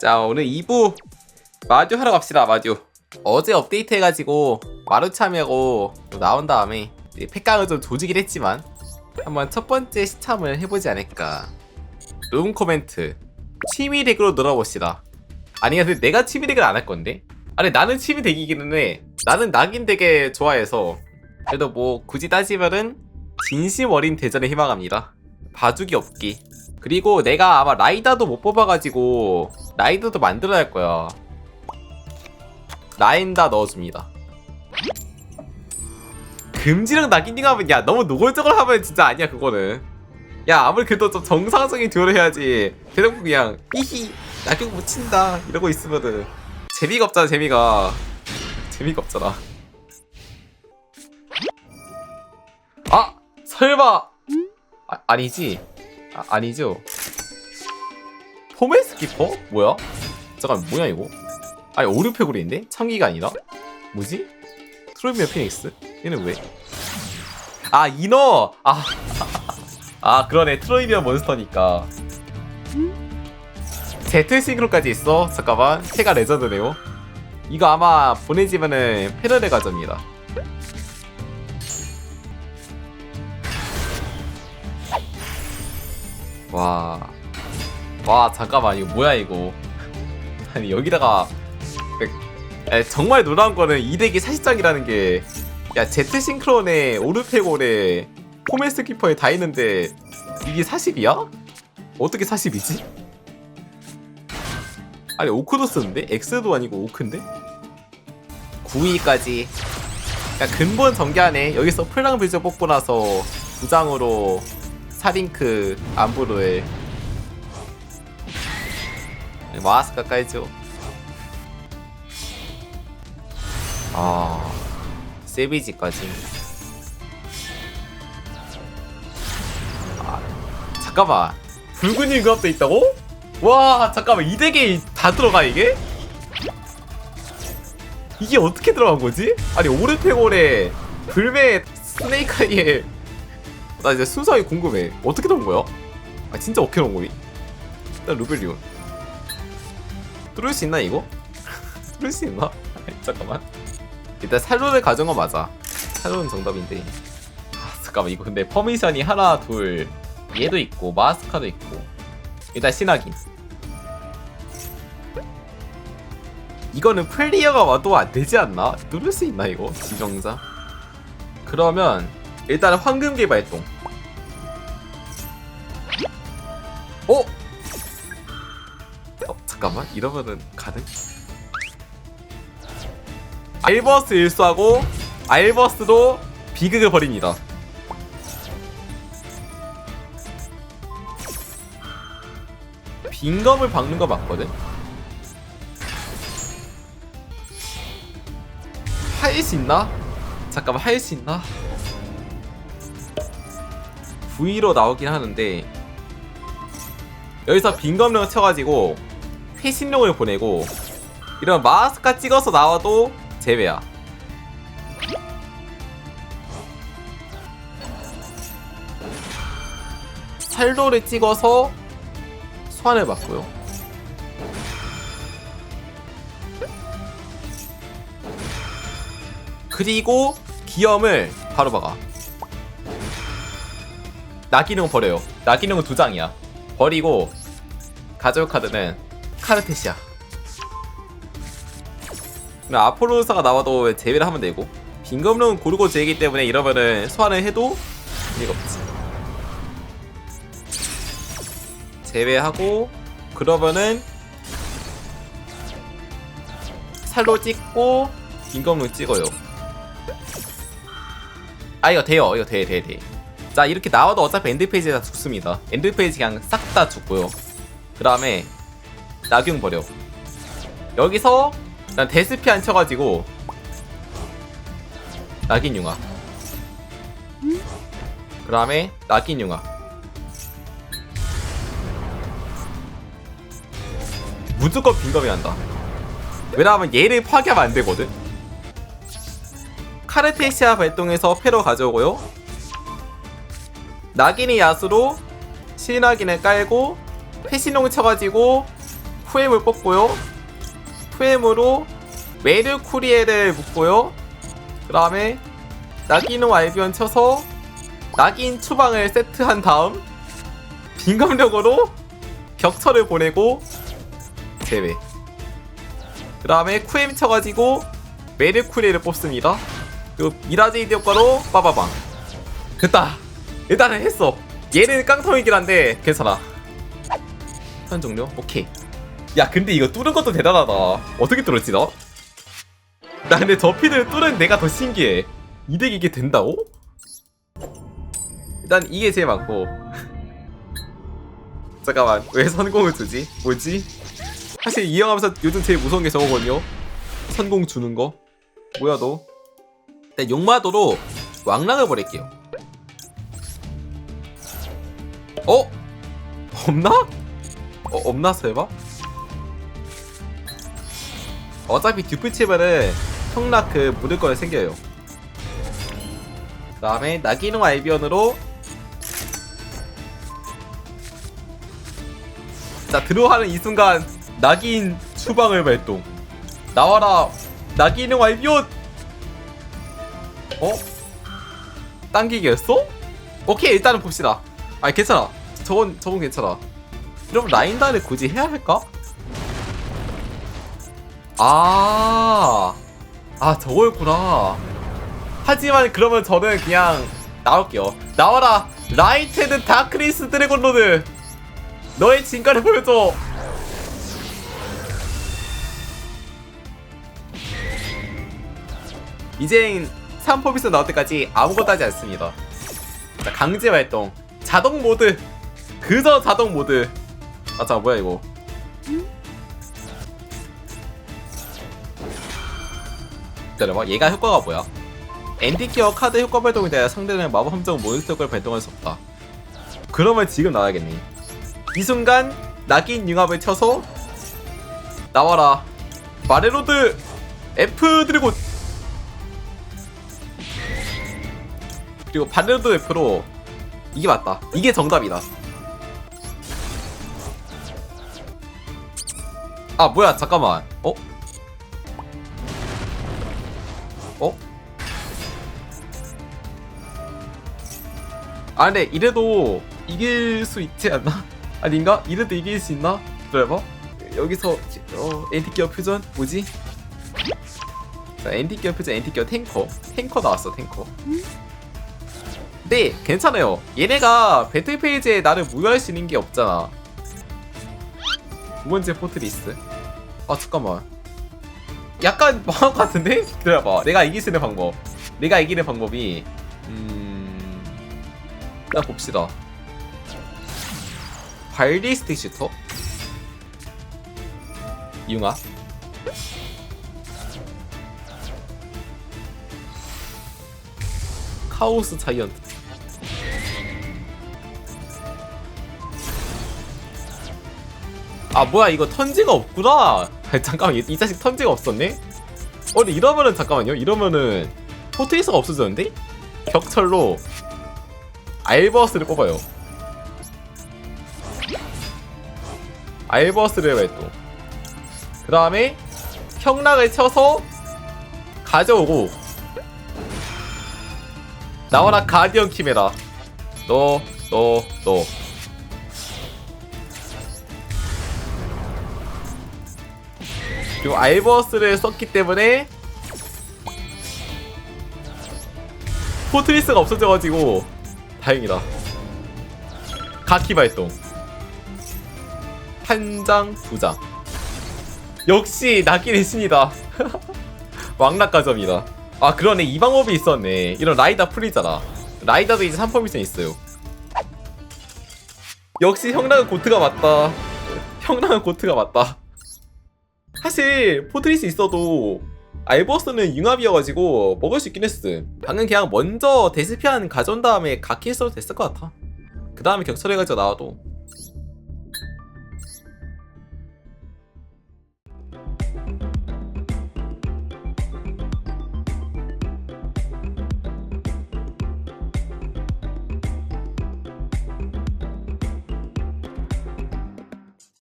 자 오늘 2부 마듀 하러 갑시다 마듀. 어제 업데이트 해가지고 마루참하고 나온 다음에 팩강을 좀 조지긴 했지만 한번 첫 번째 시참을 해보지 않을까. 룸 코멘트. 취미 덱으로 놀아봅시다. 아니 근데 내가 취미 덱을 안 할 건데? 아니 나는 취미 덱이기는 해. 나는 낙인 되게 좋아해서. 그래도 뭐 굳이 따지면은 진심 어린 대전에 희망합니다. 봐주기 없기 그리고 내가 아마 라이다도 못 뽑아가지고 라이다도 만들어야 할 거야. 라인다 넣어줍니다. 금지랑 낙인딩 하면 야 너무 노골적으로 하면 진짜 아니야 그거는. 야 아무리 그래도 좀 정상적인 듀얼을 해야지. 대놓고 그냥 히히 낙인 못 친다 이러고 있으면은. 재미가 없잖아 재미가. 재미가 없잖아. 아 설마. 아, 아니지 아, 아니죠 포메 스 키퍼? 뭐야? 잠깐 뭐야 이거 아니 오르페고리인데? 창기가 아니라? 뭐지? 트로미어 피닉스? 얘는 왜? 아 이너! 아, 아 그러네 트로이미어 몬스터니까 제트 싱크로까지 있어? 잠깐만 세가 레전드네요 이거 아마 보내지면은 페르레 가점이다 와. 와, 잠깐만, 이거 뭐야, 이거. 아니, 여기다가. 에, 정말 놀라운 거는 이 덱이 40장이라는 게. 야, 제트 싱크론에 오르페골에 포메스 키퍼에 다 있는데, 이게 40이야? 어떻게 40이지? 아니, 오크도 쓰는데? 엑스도 아니고 오크인데? 9위까지. 야, 근본 전개하네. 여기서 플랑 빌저 뽑고 나서 두 장으로 사링크 안부로의 마스카 깔죠 아 세비지까지 아 잠깐만 붉은 일급도 있다고? 와 잠깐만 이 덱에 다 들어가 이게? 이게 어떻게 들어간 거지? 아니 오르페골에 불매 스네이크아이에 나 이제 순서이 궁금해. 어떻게 넣은 거야? 아 진짜 어떻게 넣은 거니? 일단 루벨리온. 뚫을 수 있나 이거? 뚫을 수 있나? 잠깐만. 일단 살로를 가져온 거 맞아. 살로는 정답인데. 아 잠깐만 이거 근데 퍼미션이 하나 둘 얘도 있고 마스카도 있고 일단 신하긴. 이거는 플리어가 와도 안 되지 않나? 뚫을 수 있나 이거? 지정자. 그러면 일단 황금 개발동. 어? 어 잠깐만 이러면은 가능? 알버스 일수하고 알버스도 비극을 벌입니다. 빈검을 박는 거 맞거든? 할수 있나? 잠깐만 할수 있나? V로 나오긴 하는데 여기서 빈검령을 쳐가지고 회신령을 보내고 이런 마스카 찍어서 나와도 제외야. 살도를 찍어서 소환을 받고요. 그리고 기염을 바로 박아 나기능 버려요. 나기능은 두 장이야. 버리고 가져올 카드는 카르테시아. 아폴로사가 나와도 제외를 하면 되고 빈검룡은 고르고 제이기 때문에 이러면은 소환을 해도 의미가 없지. 제외하고 그러면은 살로 찍고 빈검룡 찍어요. 아 이거 돼요. 이거 돼, 돼, 돼. 자 이렇게 나와도 어차피 엔드 페이지에 다 죽습니다. 엔드 페이지 그냥 싹 다 죽고요. 그 다음에 낙용 버려. 여기서 난 데스피 안 쳐가지고 낙인 융화 그 다음에 낙인 융화 무조건 빈검이 한다. 왜냐하면 얘를 파괴하면 안 되거든. 카르테시아 발동해서 패러 가져오고요 낙인이 야수로 신낙인을 깔고 회신용 쳐가지고 푸엠을 뽑고요. 푸엠으로 메르쿠리에를 묶고요. 그 다음에 나기노 알비온 쳐서 낙인 추방을 세트한 다음 빈검력으로 격철을 보내고 제외. 그 다음에 쿠엠 쳐가지고 메르쿠리를 뽑습니다. 그리고 미라제이드 효과로 빠바방 됐다 일단은 했어 얘는 깡통이긴 한데 괜찮아 턴 종료? 오케이 야 근데 이거 뚫은 것도 대단하다 어떻게 뚫었지 너? 나 근데 저 피드를 뚫은 내가 더 신기해 이덱 이게 된다고? 일단 이게 제일 많고 잠깐만 왜 선공을 주지? 뭐지? 사실 이용하면서 요즘 제일 무서운 게 저거거든요 선공 주는 거 뭐야 너 일단 용마도로 왕락을 버릴게요 어? 없나? 어, 없나 설마? 어차피 듀플 치면은 형락 그 묻을 거에 생겨요 그 다음에 나기노 알비언으로 자 들어가는 이 순간 낙인 추방을 발동 나와라 낙인의 알비온 어? 당기겠어? 오케이 일단은 봅시다 아니 괜찮아 저건 저건 괜찮아 그럼 라인단을 굳이 해야 할까? 아, 아 저거였구나. 하지만 그러면 저는 그냥 나올게요. 나와라, 라이테드 다크리스 드래곤로드. 너의 진가를 보여줘. 이젠 3포비스 나올 때까지 아무것도 하지 않습니다. 자, 강제 활동, 자동 모드, 그저 자동 모드. 아, 자 뭐야 이거? 기다려봐. 얘가 효과가 뭐야? 엔티키어 카드 효과 발동에 대해 상대는 마법 함정 모니터 효과를 발동할 수 없다. 그러면 지금 나와야겠네. 이 순간 낙인 융합을 쳐서 나와라. 마레로드 F 드래곤 그리고 바레로드 F로 이게 맞다. 이게 정답이다 아 뭐야 잠깐만 어? 어? 아 근데 이래도 이길 수 있지 않나? 아닌가? 이래도 이길 수 있나? 기다려봐 여기서 어 엔티기어 퓨전 뭐지? 자 엔티기어 퓨전 엔티기어 탱커 탱커 나왔어 탱커 네 괜찮아요 얘네가 배틀 페이지에 나를 무효할 수 있는 게 없잖아 두 번째 포트리스 아 잠깐만. 약간 망한 것 같은데? 기다려봐. 내가 이길 수 있는 방법. 내가 이기는 방법이 음... 일단 봅시다. 발리 스틱 슈터? 융화 카오스 자이언트. 아 뭐야 이거 턴지가 없구나 잠깐만 이, 이 자식 턴지가 없었네? 어 근데 이러면은 잠깐만요. 이러면은 포트리스가 없어졌는데? 격철로 알버스를 뽑아요. 알버스를 발동 그 다음에 형락을 쳐서 가져오고 나와라 가디언 키메라. 너 너, 너. 그리고 알버스를 썼기 때문에 포트리스가 없어져가지고 다행이다 가키 발동 한 장, 두 장. 역시 낙인의 신이다. 왕락가점이다. 아 그러네 이 방법이 있었네. 이런 라이다 풀이잖아. 라이다도 이제 3퍼미션 있어요. 역시 형락은 고트가 맞다. 형락은 고트가 맞다. 사실 포트리스 있어도 알버스는 융합이어가지고 먹을 수 있긴 했음. 방금 그냥 먼저 데스피안 가져온 다음에 가키 했어도 됐을 것 같아. 그 다음에 격철해가지고 나와도